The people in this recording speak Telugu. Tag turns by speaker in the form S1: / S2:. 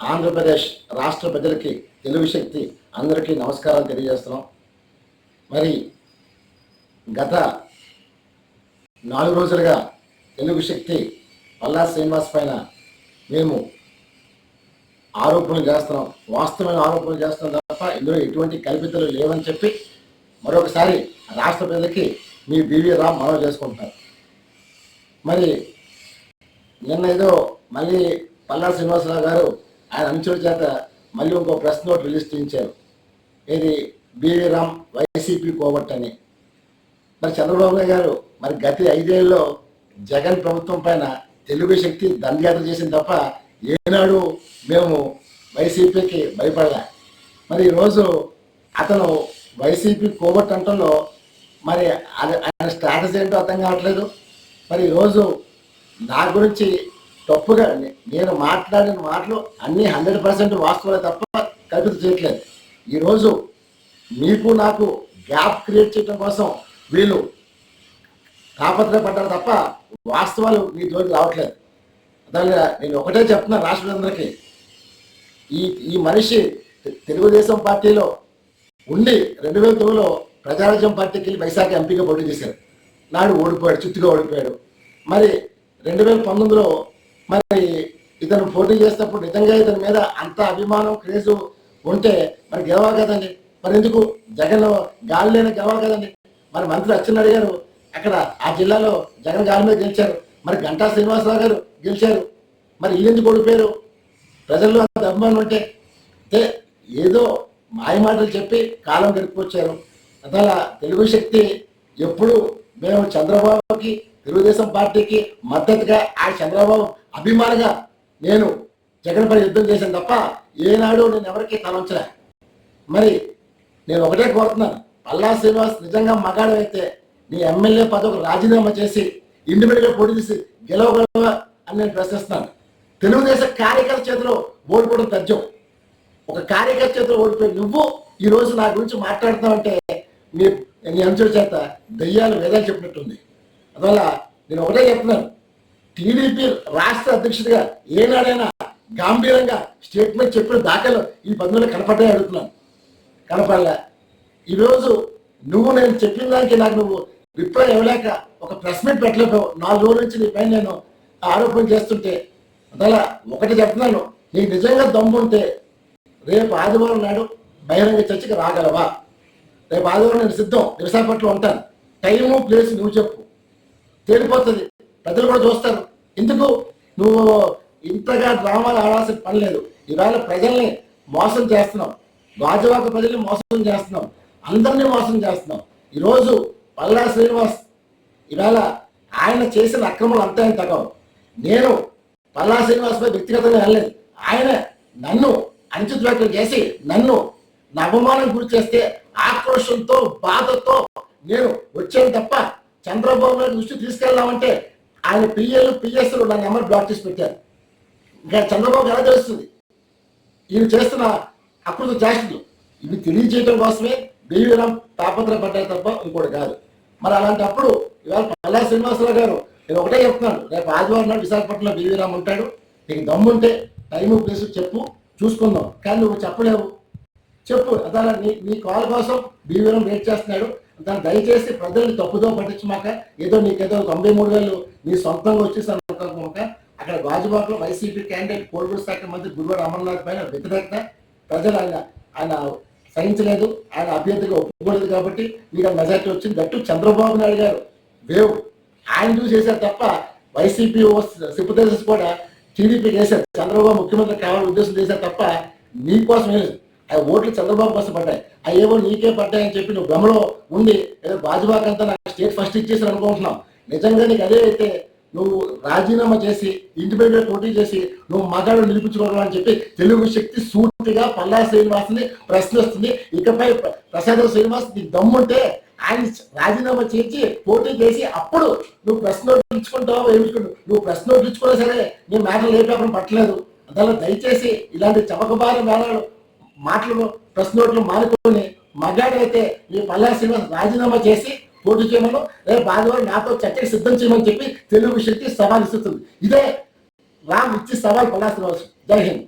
S1: ఆంధ్రప్రదేశ్ రాష్ట్ర ప్రజలకి తెలుగు శక్తి అందరికీ నమస్కారాలు తెలియజేస్తున్నాం. మరి గత నాలుగు రోజులుగా తెలుగు శక్తి పల్లా శ్రీనివాస్ పైన మేము ఆరోపణలు చేస్తున్నాం. వాస్తవమైన ఆరోపణలు చేస్తున్నాం తప్ప ఇందులో ఎటువంటి కల్పితలు లేవని చెప్పి మరొకసారి రాష్ట్ర ప్రజలకి మీ బీవీ రామ్ మనవి చేసుకుంటారు మరి నిన్న ఏదో మళ్ళీ పల్లా శ్రీనివాసరావు గారు ఆయన అనుచరుల చేత మళ్ళీ ఇంకో ప్రెస్ నోట్ రిలీజ్ చేయించారు. ఏది బీవీ రామ్ వైసీపీ కోవట్టని మరి చంద్రబాబు గారు మరి గత ఐదేళ్ళలో జగన్ ప్రభుత్వం పైన తెలుగు శక్తి దండయాత్ర చేసింది తప్ప ఏనాడు మేము వైసీపీకి భయపడలే. మరి ఈరోజు అతను వైసీపీ కోవట్ అంటంలో మరి అది- ఆయన స్టాటస్ ఏంటో అర్థం కావట్లేదు. మరి ఈరోజు నా గురించి తప్పుగా నేను మాట్లాడిన మాటలు అన్నీ హండ్రెడ్ పర్సెంట్ వాస్తవాలే తప్ప కల్పిత చేయట్లేదు. ఈరోజు మీకు నాకు గ్యాప్ క్రియేట్ చేయడం కోసం వీళ్ళు తాపత్రయపడ్డారు తప్ప వాస్తవాలు మీ జోలికి రావట్లేదు. దాని నేను ఒకటే చెప్తున్నా రాష్ట్రులందరికీ ఈ ఈ మనిషి తెలుగుదేశం పార్టీలో ఉండి రెండు వేల తొమ్మిదిలో ప్రజారాజ్యం పార్టీకి వెళ్ళి వైశాఖ ఎంపీగా పోటీ చేశారు. నాడు ఓడిపోయాడు చిత్తుగా ఓడిపోయాడు. మరి రెండు వేల పంతొమ్మిదిలో మరి ఇతను పోటీ చేసినప్పుడు నిజంగా ఇతని మీద అంత అభిమానం క్రేజు ఉంటే మరి గెలవాలి కదండి. మరి ఎందుకు? జగన్ గాలి లేని గెలవాలి కదండి. మరి మంత్రి అచ్చెన్నాయుడు గారు అక్కడ ఆ జిల్లాలో జగన్ గాలి మీద గెలిచారు. మరి గంటా శ్రీనివాసరావు గారు గెలిచారు. మరి వీళ్ళు ఎందుకు ఓడిపోయారు ప్రజల్లో అంత అభిమానం ఉంటే అంటే ఏదో మాయమాటలు చెప్పి కాలం గడిపొచ్చారు అలా తెలుగు శక్తి ఎప్పుడు మేము చంద్రబాబుకి తెలుగుదేశం పార్టీకి మద్దతుగా ఆ చంద్రబాబు అభిమానిగా నేను జగన్ పై యుద్ధం చేశాను తప్ప ఏనాడు నేను ఎవరికి తలంచలే. మరి నేను ఒకటే కోరుతున్నాను పల్లా శ్రీనివాస్ నిజంగా మగాడైతే నీ ఎమ్మెల్యే పదవికి రాజీనామా చేసి ఇండిపెండెంట్గా పోటీ చేసి గెలవగలవా అని నేను ప్రశ్నిస్తున్నాను. తెలుగుదేశం కార్యకర్త చేతిలో ఓడిపోవడం తథ్యం. ఒక కార్యకర్త చేతిలో ఓడిపోయి నువ్వు ఈ రోజు నా గురించి మాట్లాడుతావంటే నీ నీ అంచుల చేత దయ్యాలు వేదాలు చెప్పినట్టుంది. అందువల్ల నేను ఒకటే చెప్తున్నాను టీడీపీ రాష్ట్ర అధ్యక్షుడిగా ఏనాడైనా గాంభీరంగా స్టేట్మెంట్ చెప్పిన దాఖలు ఈ పద్మలో కనపడ్డాయి అడుగుతున్నాను. కనపడలే. ఈరోజు నువ్వు నేను చెప్పిన దానికి నాకు నువ్వు రిప్లై ఇవ్వలేక ఒక ప్రెస్ మీట్ పెట్టలేకపోయావు నాలుగు రోజుల నుంచి నీ పైన నేను ఆరోపణ చేస్తుంటే అదలా ఒకటి చెప్తున్నాను. నీకు నిజంగా దమ్ముంటే రేపు ఆదివారం నాడు బహిరంగ చర్చకి రాగలవా? రేపు ఆదివారం నేను సిద్ధం విశాఖపట్నంలో ఉంటాను. టైము ప్లేస్ నువ్వు చెప్పు. తేలిపోతుంది. ప్రజలు కూడా చూస్తారు. ఎందుకు? నువ్వు ఇంతగా డ్రామాలు ఆడాల్సిన పని లేదు. ఈవేళ ప్రజల్ని మోసం చేస్తున్నాం గాజువాక ప్రజల్ని మోసం చేస్తున్నాం అందరినీ మోసం చేస్తున్నాం ఈరోజు పల్లా శ్రీనివాస్ ఈవేళ ఆయన చేసిన అక్రమాలు అంతా ఆయన తగ్గవు. నేను పల్లా శ్రీనివాస్పై వ్యక్తిగతంగా వెళ్ళలేదు. ఆయన నన్ను అనుచిత వ్యాఖ్యలు చేసి నన్ను నా అవమానం గురి చేస్తే ఆక్రోషంతో బాధతో నేను వచ్చాను తప్ప చంద్రబాబు నాయుడు దృష్టి తీసుకెళ్దామంటే ఆయన పిఎల్ పిఎస్లు నా నెంబర్ బ్లాక్ చేసి పెట్టారు. ఇంకా చంద్రబాబు ఎలా తెలుస్తుంది? ఈయన చేస్తున్న అకృత చేష్టలు. ఇవి తెలియజేయడం కోసమే బీవీరాం తాపత్రపడ్డాయి తప్ప ఇంకోటి కాదు. మరి అలాంటప్పుడు ఇవాళ పల్లా శ్రీనివాసరావు గారు నేను ఒకటే చెప్తున్నాను రేపు ఆదివారం నాడు విశాఖపట్నంలో బీవీరాం ఉంటాడు. నీకు దమ్ముంటే టైము ప్లేస్ చెప్పు చూసుకుందాం. కానీ నువ్వు చెప్పలేవు. చెప్పు అదాల నీ నీ కాల్ కోసం బీవీరం వెయిట్ చేస్తున్నాడు. దాన్ని దయచేసి ప్రజల్ని తప్పుదో పట్టించమాక ఏదో నీకేదో తొంభై మూడు వేలు నీ సొంతంగా వచ్చేసాను అనుకోక అక్కడ గాజుబాగ్లో వైసీపీ క్యాండిడేట్ కోల్పూరు శాఖ మంత్రి గురువారు అమర్నాథ్ పైన వ్యతిరేకత. ప్రజలు ఆయన ఆయన సహించలేదు ఆయన అభ్యర్థిగా ఒప్పుకోలేదు కాబట్టి మీకు మెజార్టీ వచ్చింది. గట్టు చంద్రబాబు నాయుడు గారు వేవ్. ఆయన చూసి చేశారు తప్ప వైసీపీ సిప్పుదేశస్ కూడా టీడీపీ చేశారు చంద్రబాబు ముఖ్యమంత్రి కావాలని ఉద్దేశం చేశారు తప్ప నీకోసం లేదు. ఆ ఓట్లు చంద్రబాబు కోసం పడ్డాయి. ఆ ఏవో నీకే పడ్డాయని చెప్పి నువ్వు భ్రమలో ఉండి ఏదో భాజపాకంతా అంతా నాకు స్టేట్ ఫస్ట్ ఇచ్చేసారు అనుకుంటున్నావు నిజంగా నీకు అదే అయితే నువ్వు రాజీనామా చేసి ఇండిపెండెంట్ పోటీ చేసి నువ్వు మగాడు నిలిపించుకోవడం అని చెప్పి తెలుగు శక్తి సూటిగా పల్లా శ్రీనివాస్ని ప్రశ్నిస్తుంది. ఇకపై ప్రసాదం ప్రసాద శ్రీనివాస్ నీకు దమ్ముంటే ఆయన రాజీనామా చేసి పోటీ చేసి అప్పుడు నువ్వు ప్రశ్న నోట్ ఇచ్చుకుంటావు ఏమిచ్చుకుంటావు నువ్వు ప్రశ్న ఇచ్చుకున్నా సరే నీ మేడలు ఏ పేపర్ పట్టలేదు. అందువల్ల దయచేసి ఇలాంటి చమకబారి మేడలు మాటలు ప్రెస్ నోట్లు మానుకొని మగాడైతే ఈ పల్లా శ్రీనివాస్ రాజీనామా చేసి పోటీ చేయమను రేపు ఆదివారం నాతో చర్చకు సిద్ధం చేయమని చెప్పి తెలుగు శక్తి సవాల్ ఇస్తుంది. ఇదే రామ్ ఇచ్చి సవాల్ పల్లా శ్రీనివాస్. జై హింద్.